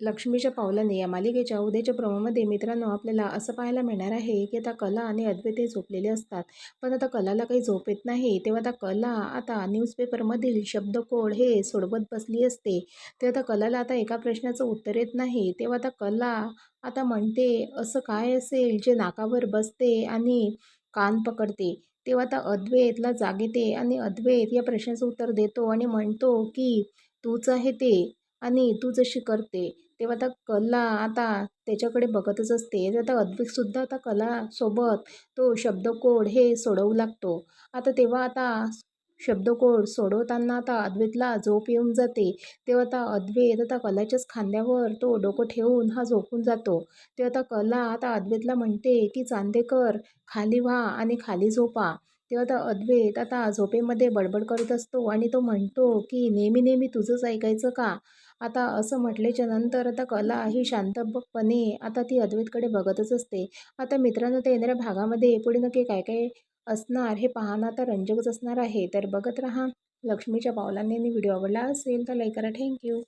लक्ष्मीच्या पावलाने या मालिकेच्या उद्याच्या प्रोमोमध्ये मित्रांनो आपल्याला असं पाहायला मिळणार आहे की आता कला आणि अद्वैत हे झोपलेले असतात. पण आता कलाला काही झोप येत नाही. तेव्हा आता कला आता न्यूजपेपरमधील शब्दकोड हे सोडवत बसली असते. तेव्हा आता कलाला आता एका प्रश्नाचं उत्तर येत नाही. तेव्हा आता कला आता म्हणते असं काय असेल जे नाकावर बसते आणि कान पकडते? तेव्हा आता अद्वैतला जाग येते आणि अद्वैत या प्रश्नाचं उत्तर देतो आणि म्हणतो की तूच आहे ते आणि तू जशी करते. तेव्हा आता कला आता त्याच्याकडे बघतच असते. आता अद्वैतसुद्धा आता कलासोबत तो शब्दकोड हे सोडवू लागतो. आता तेव्हा आता शब्दकोड सोडवताना आता अद्वैतला झोप येऊन जाते. तेव्हा आता अद्वैत आता कलाच्याच खांद्यावर तो डोकं ठेवून हा झोपून जातो. तेव्हा आता कला आता अद्वैतला म्हणते की चांदेकर खाली व्हा आणि खाली झोपा. तेव्हा आता अद्वैत आता झोपेमध्ये बडबड करत असतो आणि तो म्हणतो की नेहमी नेहमी तुझंच ऐकायचं का? आता असं म्हटल्याच्या नंतर आता कला ही शांतपणे आता ती अद्वैतकडे बघतच असते. आता मित्रांनो त्या येणाऱ्या भागामध्ये पुढे नक्की काय काय असणार हे पाहणं आता रंजकच असणार आहे. तर बघत राहा लक्ष्मीच्या पावलांनी व्हिडिओ आवडला असेल तर लाईक करा. थँक्यू